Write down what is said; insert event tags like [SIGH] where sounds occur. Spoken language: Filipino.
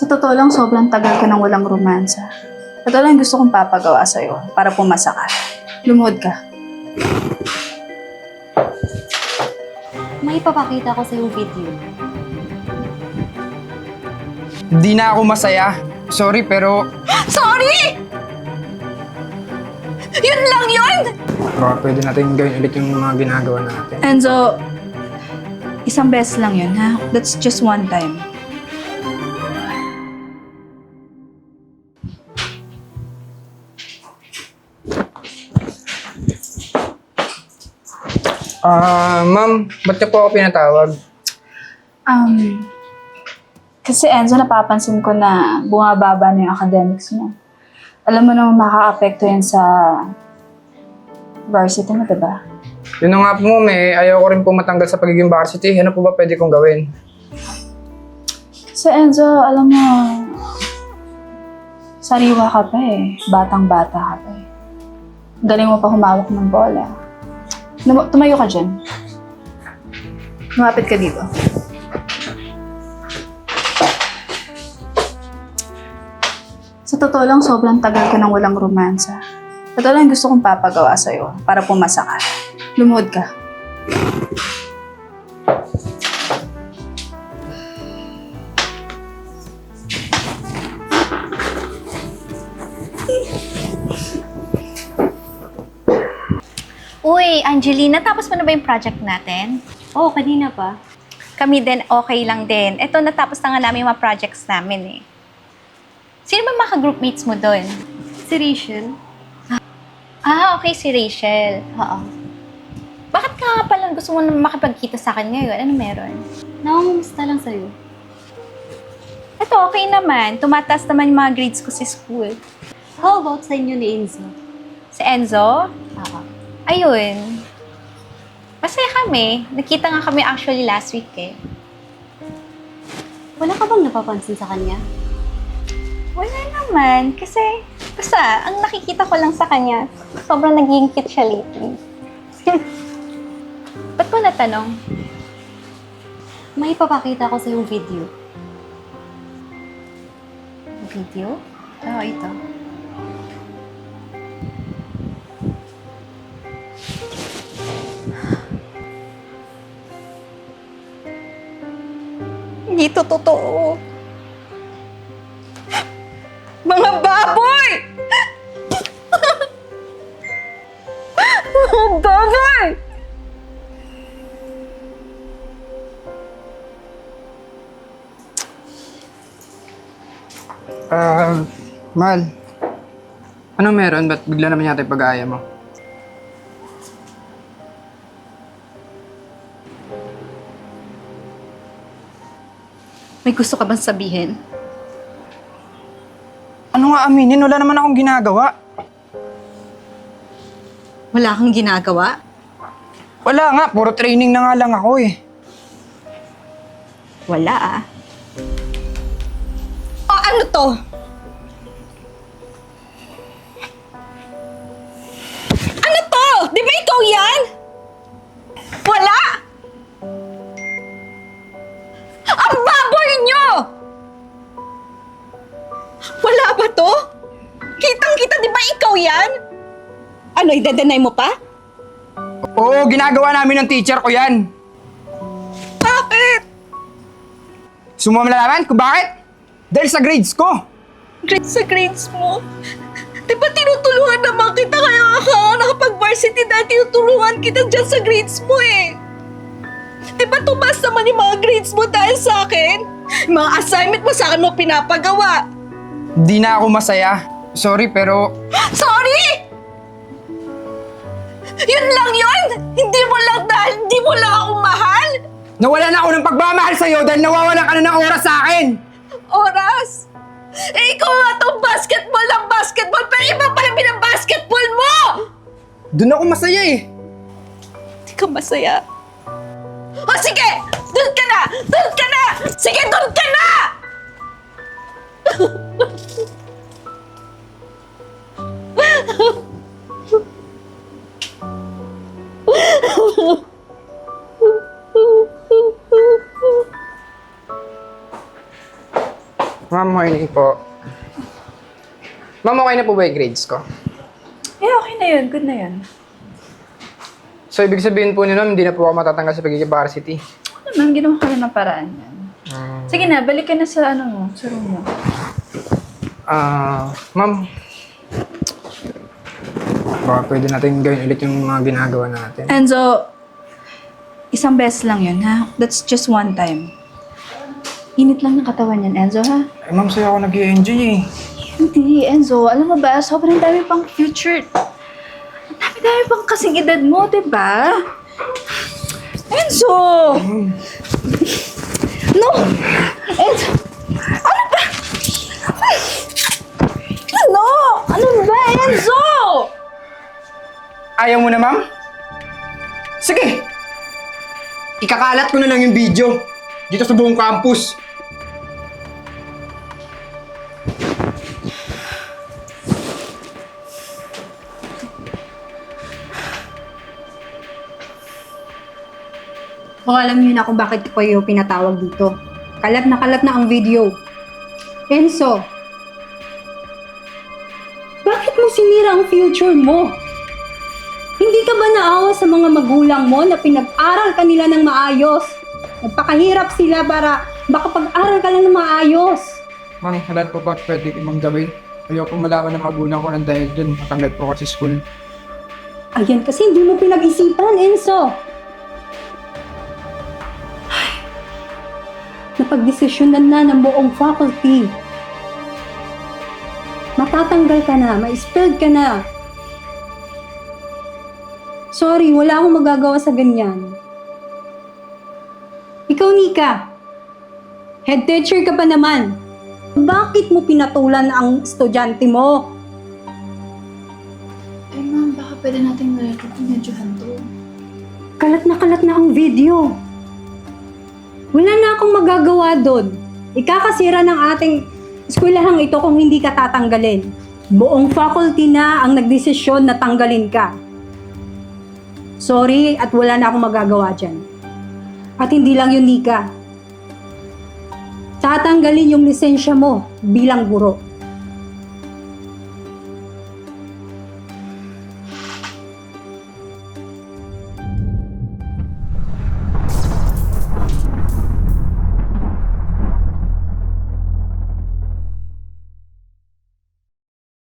Sa totoo lang, sobrang tagal ko nang walang romansa. At alam gusto kong papagawa sa'yo para pumasa ka. Lumuhod ka. May ipapakita ko sa yung video. Hindi na ako masaya. Sorry, pero [GASPS] Sorry! Yun lang yun! baka pwede natin gawin ulit yung mga ginagawa natin. Enzo, isang beses lang yun, ha? That's just one time. Ah, ma'am, ba't niyo po ako pinatawag? Um, kasi Enzo, napapansin ko na bumababa na yung academics mo. Alam mo naman makaka-apekto yan sa varsity mo, diba? Yun na nga po, ma'am, eh. Ayaw ko rin po matanggal sa pagiging varsity. Ano po ba pwede kong gawin? Kasi Enzo, alam mo, sariwa ka pa eh. Batang-bata ka pa eh. Galing mo pa humawak ng bola. Num- tumayo ka dyan. Lumapit ka dito. Sa totoo lang, sobrang tagal ko nang walang romansa. Alam yung gusto kong papagawa sa'yo para pumasa ka. Lumuhod ka. Uy, Angelina, tapos mo na ba yung project natin? Oo, kanina pa. Kami din, okay lang din. Ito, natapos na nga namin yung mga projects namin eh. Sino ba mga groupmates mo doon? Si Rachel. Ah, okay, si Rachel. Oo. Bakit ka nga pala gusto mo na makipagkita sa akin ngayon? Ano meron? Nakangumusta lang sa'yo. Ito, okay naman. Tumataas naman yung mga grades ko sa school. How about sa inyo ni Enzo? Si Enzo, Oo. Ayun. Masaya kami. Nakita nga kami actually last week eh. Wala ka bang napapansin sa kanya? Wala naman. Kasi, basta, ang nakikita ko lang sa kanya, sobrang naging cute siya lately. [LAUGHS] Ba't ko natanong? May ipapakita ko sa yung video. Video? Oo, ito. Hindi to totoo. Mga baboy! Mga baboy! Ah, Mal. Ano meron? Ba't bigla naman yata yung pag-aaya mo? May gusto ka bang sabihin? Ano nga aminin? Wala naman akong ginagawa. Wala kang ginagawa? Wala nga, puro training na nga lang ako eh. Wala ah. O ano to? Ano to? Di ba ikaw yan? Wala ba to? Kitang-kita, di ba ikaw yan? Ano, idedenay mo pa? Oo, ginagawa namin ng teacher ko yan. Bakit? Sumama malalaman kung bakit? Dahil sa grades ko. grades sa grades mo. Di ba tinutulungan naman kita kaya ka nakapag-varsity dahil tinutulungan kita dyan sa grades mo eh. Di ba tumas naman yung mga grades mo dahil sa akin? Yung mga assignment mo sa akin mo pinapagawa. Di na ako masaya. Sorry, pero Sorry! Yun lang yun! Hindi mo lang dahil hindi mo lang ako mahal! nawala na ako ng pagmamahal sa'yo dahil nawawalan ka na ng oras sa akin. Oras! Eh, ikaw nga tong basketball ng basketball pero iba pa rin basketball mo! Doon ako masaya eh. Hindi ka masaya. O sige! Doon ka na! Doon ka na! Sige, doon ka na! Ma'am, morning po. Ma'am, okay na po ba yung grades ko? Eh, okay na yun. Good na yun. So, ibig sabihin po nila, hindi na po ako matatanggal sa pagiging varsity. Ano naman, ginawa ka rin ng paraan yan. Sige na, balik ka na sa ano mo, sa room mo. Ah, ma'am. Baka pwede natin gawin ulit yung mga ginagawa natin. Enzo, isang beses lang yun, ha? That's just one time. Init lang ng katawan yan, Enzo, ha? Eh, ma'am, sa'yo ako nag enjoy eh. Hindi, Enzo. Alam mo ba, sobrang dami pang future. Ang dami-dami pang kasing edad mo, di ba? Enzo! No! Enzo! Ano ba? Ano? Ano ba, Enzo? Ayaw mo na, ma'am? Sige! Ikakalat ko na lang yung video dito sa buong campus. O alam niyo na kung bakit ko kayo pinatawag dito. Kalat na kalat na ang video. Enzo, bakit mo sinira ang future mo? Hindi ka ba naawa sa mga magulang mo na pinag-aral ka nila ng maayos? Nagpakahirap sila para makapag-aral ka lang ng maayos. Ma'am, lahat po ba pwede imang gawin? Ayoko malaman ng magulang ko ng dahil dun. Matanggal po ako sa school. Ayan kasi hindi mo pinag-isipan, Enzo. Napagdesisyonan na ng buong faculty. Matatanggal ka na, ma-expelled ka na. Sorry, wala akong magagawa sa ganyan. Ikaw, Nika. Head teacher ka pa naman. Bakit mo pinatulan ang estudyante mo? Eh, ma'am, baka pwede natin medyohan to. Kalat na kalat na ang video. Wala na akong magagawa doon. Ikakasira ng ating eskwelahang ito kung hindi ka tatanggalin. Buong faculty na ang nagdesisyon na tanggalin ka. Sorry at wala na akong magagawa dyan. At hindi lang yun, Nika. Tatanggalin yung lisensya mo bilang guro.